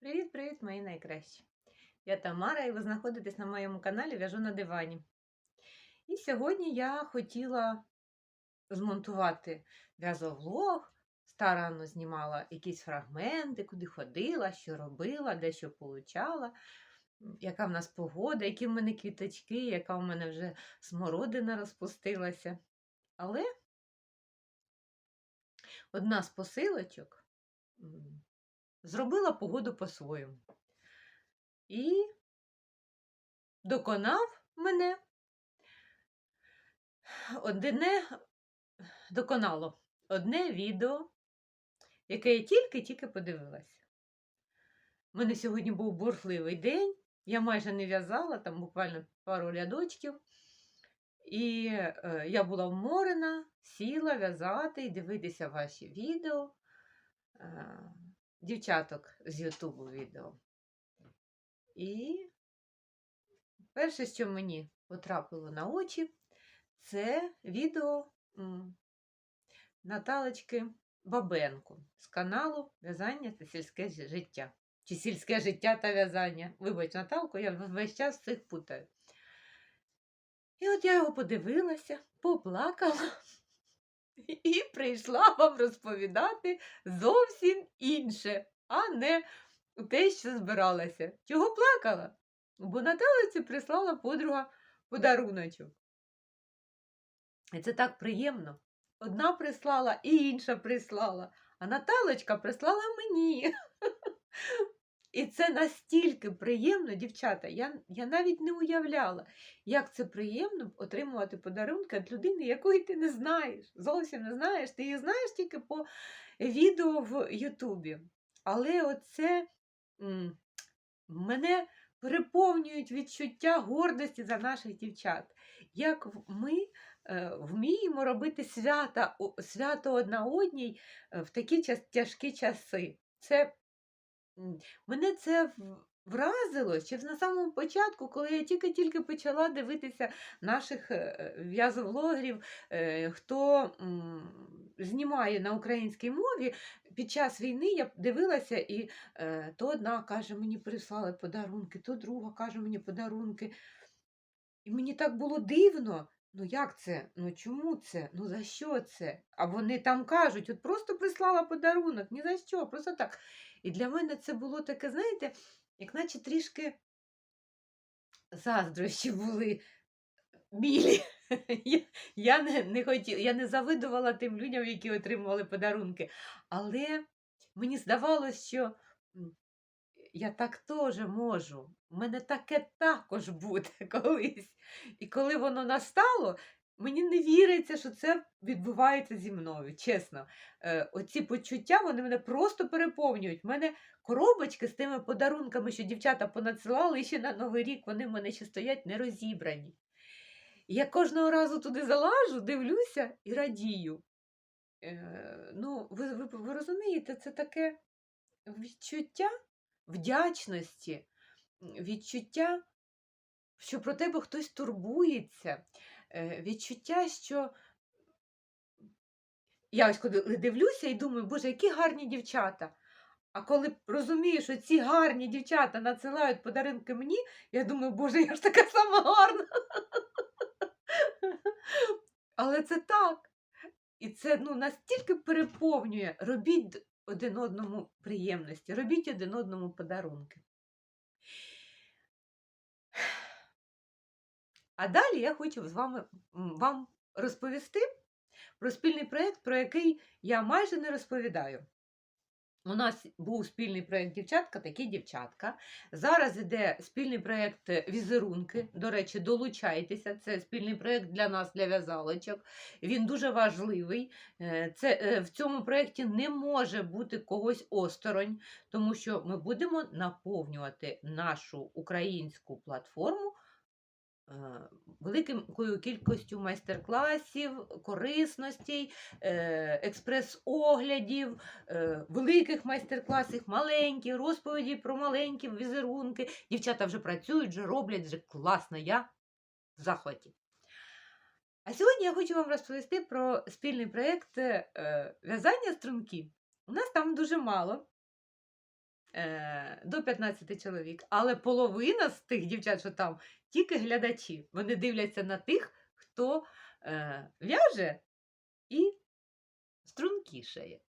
Привіт-привіт, мої найкращі! Я Тамара, і ви знаходитесь на моєму каналі В'яжу на дивані. І сьогодні я хотіла змонтувати в'язовлог. Старанно знімала якісь фрагменти, куди ходила, що робила, де що получала, яка в нас погода, які в мене квіточки, яка в мене вже смородина розпустилася. Але одна з посилочок зробила погоду по-своєму. І доконав мене одне доконало одне відео, яке я тільки-тільки подивилася. У мене сьогодні був бурхливий день, я майже не в'язала, там буквально пару рядочків. І е, я була вморена, сіла в'язати і дивитися ваші відео, е, дівчаток з Ютубу відео. І перше, що мені потрапило на очі, це відео Наталочки Бабенко з каналу В'язання та сільське життя. Чи сільське життя та в'язання. Вибач, Наталко, я весь час цих путаю. І от я його подивилася, поплакала і прийшла вам розповідати зовсім інше, а не те, що збиралася. Чого плакала? Бо Наталиці прислала подруга подаруночок. І це так приємно. Одна прислала і інша прислала, а Наталочка прислала мені. І це настільки приємно, дівчата. Я, я навіть не уявляла, як це приємно отримувати подарунки від людини, якої ти не знаєш. Зовсім не знаєш. Ти її знаєш тільки по відео в Ютубі. Але оце м, мене переповнюють відчуття гордості за наших дівчат. Як ми е, вміємо робити свята, свято одна одній е, в такі тяжкі часи. Це Мене це вразило ще на самому початку, коли я тільки-тільки почала дивитися наших е, в'язовлогерів, е, хто знімає на українській мові. Під час війни я дивилася, і е, то одна каже, мені прислали подарунки, то друга каже мені подарунки. І мені так було дивно. Ну як це? Ну чому це? Ну за що це? А вони там кажуть, от просто прислала подарунок, ні за що, просто так. І для мене це було таке, знаєте, як наче трішки заздрощі були білі. Я, я не, не хотіла, я не завидувала тим людям, які отримували подарунки. Але мені здавалося, що я так теж можу. У мене таке також буде колись. І коли воно настало, мені не віриться, що це відбувається зі мною. Чесно, е, оці почуття вони мене просто переповнюють. У мене коробочки з тими подарунками, що дівчата понадсилали, і ще на Новий рік вони в мене ще стоять не розібрані. І я кожного разу туди залажу, дивлюся і радію. Е, ну, ви, ви, ви розумієте, це таке відчуття вдячності, відчуття, що про тебе хтось турбується, відчуття, що я ось коли дивлюся і думаю, боже, які гарні дівчата. А коли розумію, що ці гарні дівчата надсилають подарунки мені, я думаю, боже, я ж така сама гарна. Але це так. І це ну, настільки переповнює. Робіть один одному приємності, робіть один одному подарунки. А далі я хочу з вами вам розповісти про спільний проєкт, про який я майже не розповідаю. У нас був спільний проєкт дівчатка, такі дівчатка. Зараз іде спільний проєкт візерунки. До речі, долучайтеся. Це спільний проєкт для нас, для в'язалочок. Він дуже важливий. Е, Це, е, в цьому проєкті не може бути когось осторонь, тому що ми будемо наповнювати нашу українську платформу великою кількістю майстер-класів, корисностей, е, експрес-оглядів, е, великих майстер-класів, маленьких, розповіді про маленькі візерунки. Дівчата вже працюють, вже роблять, вже класно. Я в захваті. А сьогодні я хочу вам розповісти про спільний проєкт е, в'язання струнків. У нас там дуже мало е, до 15 чоловік, але половина з тих дівчат, що там, тільки глядачі. Вони дивляться на тих, хто е, в'яже і стрункішає.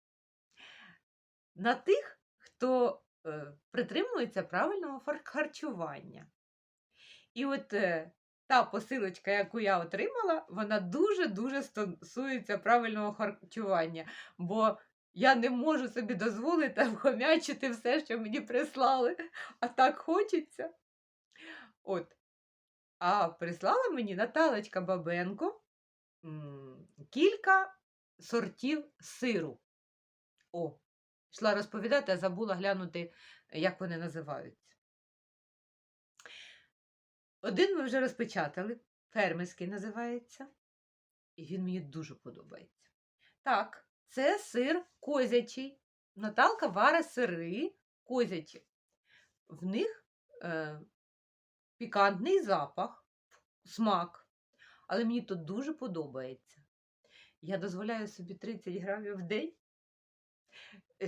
На тих, хто е, притримується правильного харчування. І от е, та посилочка, яку я отримала, вона дуже-дуже стосується правильного харчування. Бо я не можу собі дозволити вхомячити все, що мені прислали, а так хочеться. От. А прислала мені Наталочка Бабенко кілька сортів сиру. О, йшла розповідати, а забула глянути, як вони називаються. Один ми вже розпечатали, фермерський називається, і він мені дуже подобається. Так, це сир козячий. Наталка варить сири козячі. В них е, пікантний запах, смак. Але мені то дуже подобається. Я дозволяю собі 30 грамів в день,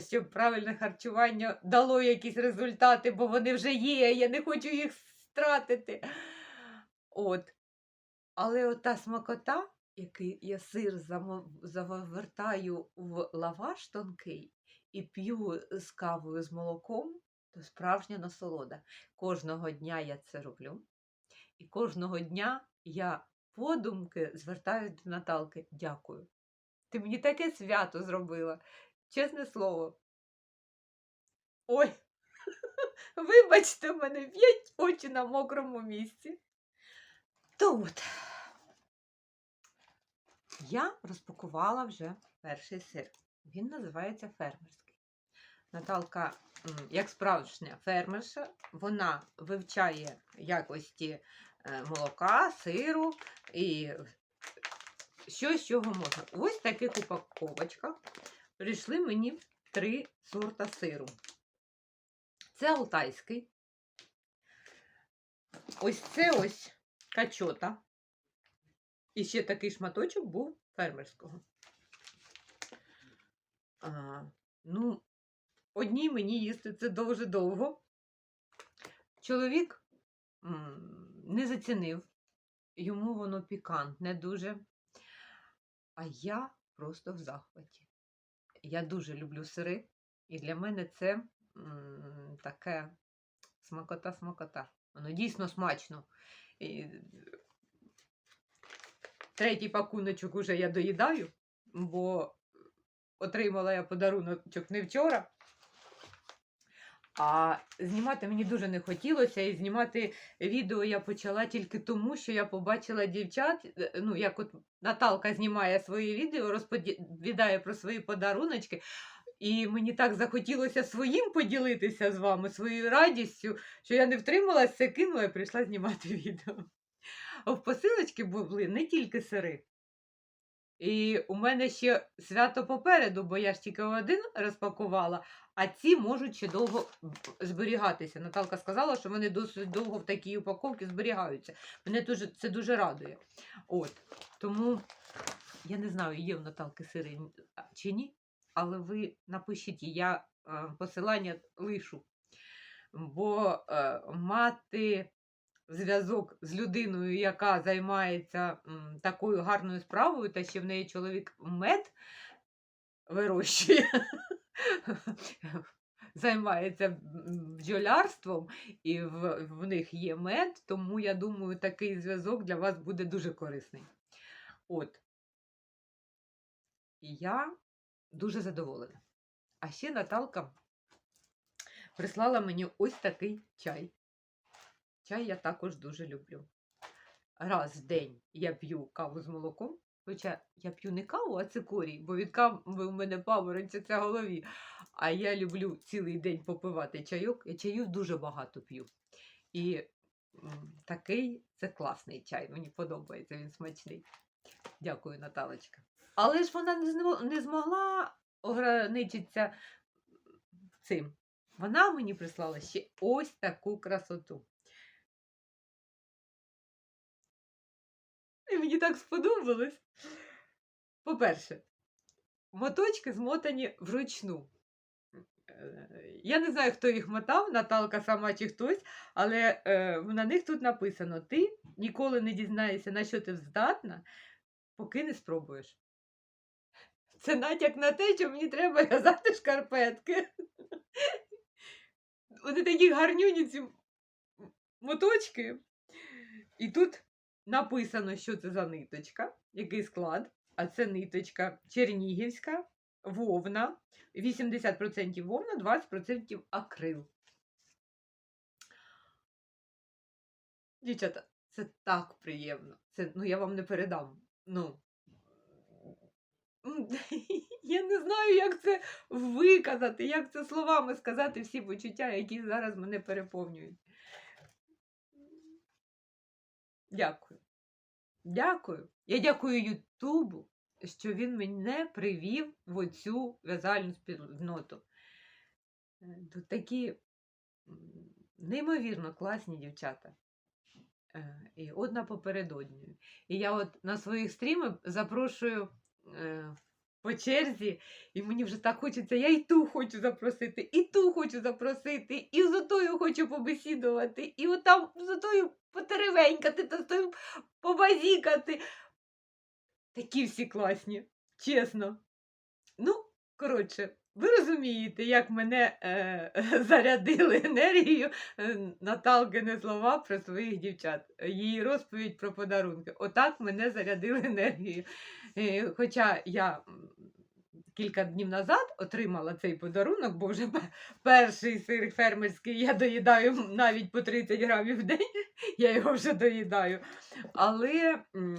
щоб правильне харчування дало якісь результати, бо вони вже є, я не хочу їх стратити. От. Але ота смакота, який я сир завертаю в лаваш тонкий і п'ю з кавою з молоком, то справжня насолода. Кожного дня я це роблю. І кожного дня я подумки звертаюся до Наталки. Дякую. Ти мені таке свято зробила. Чесне слово. Ой, вибачте, в мене п'ять очі на мокрому місці. То от. Я розпакувала вже перший сир. Він називається фермерський. Наталка, як справжня фермерша, вона вивчає якості е, молока, сиру і що з чого можна. Ось в таких упаковочках прийшли мені три сорта сиру. Це алтайський. Ось це ось качота. І ще такий шматочок був фермерського. А, ну, одній мені їсти це дуже довго. Чоловік не зацінив, йому воно пікантне дуже. А я просто в захваті. Я дуже люблю сири, і для мене це м, таке смакота-смакота. Воно дійсно смачно. І третій пакуночок уже я доїдаю, бо отримала я подаруночок не вчора. А знімати мені дуже не хотілося, і знімати відео я почала тільки тому, що я побачила дівчат. е, Ну, як от Наталка знімає свої відео, розповідає про свої подаруночки. І мені так захотілося своїм поділитися з вами, своєю радістю, що я не втрималася, кинула і прийшла знімати відео. В посилочці були не тільки сири. І у мене ще свято попереду, бо я ж тільки один розпакувала, а ці можуть ще довго зберігатися. Наталка сказала, що вони досить довго в такій упаковці зберігаються. Мене дуже, це дуже радує. От. Тому я не знаю, є в Наталки сири чи ні, але ви напишіть, я е, посилання лишу. Бо е, мати зв'язок з людиною, яка займається такою гарною справою, та ще в неї чоловік мед вирощує, займається бджолярством, і в, в них є мед, тому я думаю, такий зв'язок для вас буде дуже корисний. От. Я дуже задоволена. А ще Наталка прислала мені ось такий чай. Чай я також дуже люблю. Раз в день я п'ю каву з молоком. Хоча я п'ю не каву, а цикорій, бо від кави у мене паморочиться голові. А я люблю цілий день попивати чайок. Я чаю дуже багато п'ю. І такий це класний чай. Мені подобається, він смачний. Дякую, Наталочка. Але ж вона не змогла ограничитися цим. Вона мені прислала ще ось таку красоту. І мені так сподобалось. По-перше, моточки змотані вручну. Е, Я не знаю, хто їх мотав, Наталка сама чи хтось, але е, на них тут написано: ти ніколи не дізнаєшся, на що ти здатна, поки не спробуєш. Це натяк на те, що мені треба в'язати шкарпетки. Вони такі гарнюні ці моточки. І тут написано, що це за ниточка, який склад. А це ниточка чернігівська, вовна, 80% вовна, 20% акрил. Дівчата, це так приємно. Це, ну, я вам не передам. Ну, я не знаю, як це виказати, як це словами сказати всі почуття, які зараз мене переповнюють. Дякую. Дякую. Я дякую Ютубу, що він мене привів в оцю в'язальну спільноту. Е, Тут такі неймовірно класні дівчата. Е, І одна попередодньою. І я от на своїх стрімах запрошую е, по черзі, і мені вже так хочеться, я і ту хочу запросити, і ту хочу запросити, і з отою хочу побесідувати, і отам з отою потеревенькати, та з тою побазікати. Такі всі класні, чесно. Ну, коротше, ви розумієте, як мене е, зарядили енергією е, Наталкини слова про своїх дівчат, її розповідь про подарунки. Отак мене зарядили енергією. Е, хоча я кілька днів назад отримала цей подарунок, бо вже перший сир фермерський я доїдаю навіть по 30 грамів в день, я його вже доїдаю. Але е,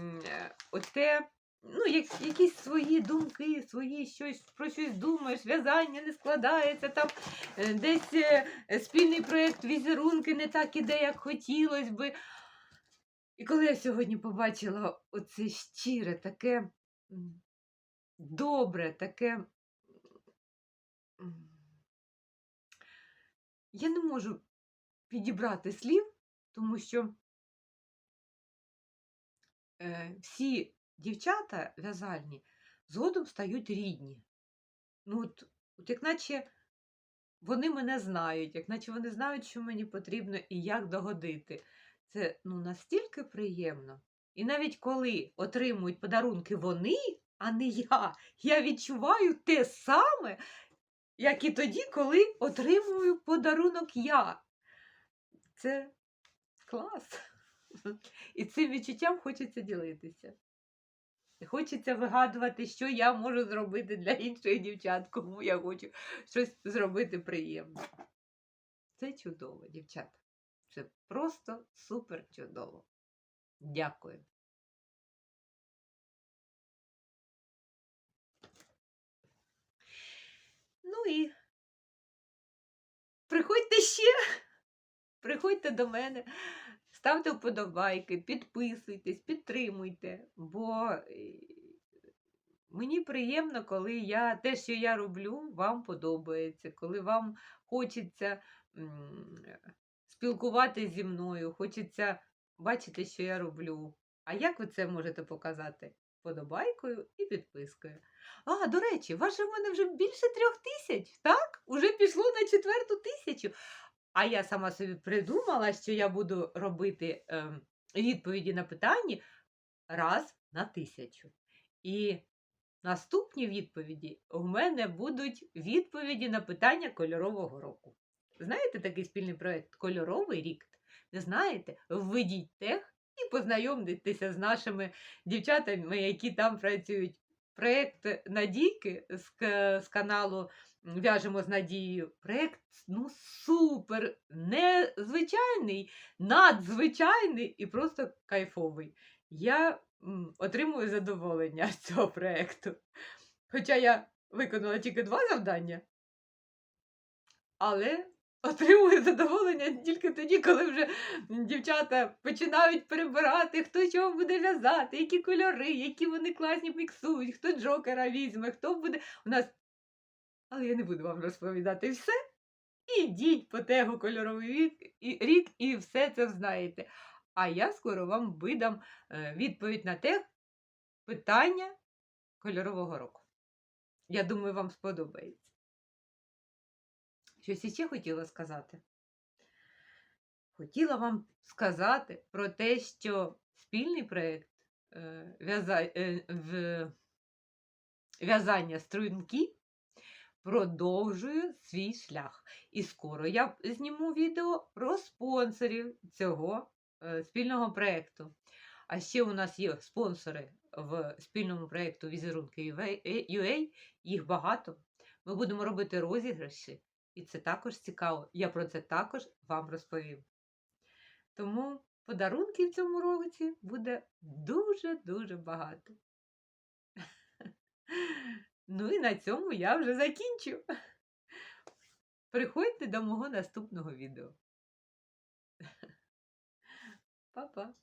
оте ну, як, якісь свої думки, свої щось про щось думаєш, в'язання не складається, там е, десь е, спільний проєкт, візерунки не так іде, як хотілося би. І коли я сьогодні побачила оце щире, таке добре, таке. Я не можу підібрати слів, тому що е, всі дівчата в'язальні згодом стають рідні. Ну, от, от як наче вони мене знають, як наче вони знають, що мені потрібно і як догодити. Це ну, настільки приємно. І навіть коли отримують подарунки вони, а не я, я відчуваю те саме, як і тоді, коли отримую подарунок я. Це клас. І цим відчуттям хочеться ділитися. Хочеться вигадувати, що я можу зробити для інших дівчат, кому я хочу щось зробити приємне. Це чудово, дівчата. Це просто супер чудово. Дякую. Ну і приходьте ще, приходьте до мене, ставте вподобайки, підписуйтесь, підтримуйте, бо е, мені приємно, коли я те, що я роблю, вам подобається, коли вам хочеться спілкуватися зі мною, хочеться бачити, що я роблю. А як ви це можете показати? Подобайкою і підпискою. А, до речі, вас же в мене вже більше трьох тисяч, так? Уже пішло на четверту тисячу. А я сама собі придумала, що я буду робити ем, відповіді на питання раз на тисячу. І наступні відповіді у мене будуть відповіді на питання кольорового року. Знаєте такий спільний проєкт Кольоровий рік? Ви знаєте, введіть тех і познайомтеся з нашими дівчатами, які там працюють. Проєкт Надійки з, каналу В'яжемо з Надією. Проєкт ну, супер, незвичайний, надзвичайний і просто кайфовий. Я отримую задоволення з цього проєкту. Хоча я виконала тільки два завдання, але отримую задоволення тільки тоді, коли вже дівчата починають перебирати, хто чого буде в'язати, які кольори, які вони класні міксують, хто джокера візьме, хто буде. У нас. Але я не буду вам розповідати все. Ідіть по тегу кольоровий рік і, рік і все це знаєте. А я скоро вам видам е, відповідь на те питання кольорового року. Я думаю, вам сподобається. Щось іще хотіла сказати. Хотіла вам сказати про те, що спільний проєкт е, е, в'язання струнки продовжує свій шлях. І скоро я зніму відео про спонсорів цього е, спільного проєкту. А ще у нас є спонсори в спільному проєкту Візерунки UA, їх багато. Ми будемо робити розіграші, і це також цікаво. Я про це також вам розповім. Тому подарунків в цьому році буде дуже-дуже багато. Ну і на цьому я вже закінчу. Приходьте до мого наступного відео. Па-па!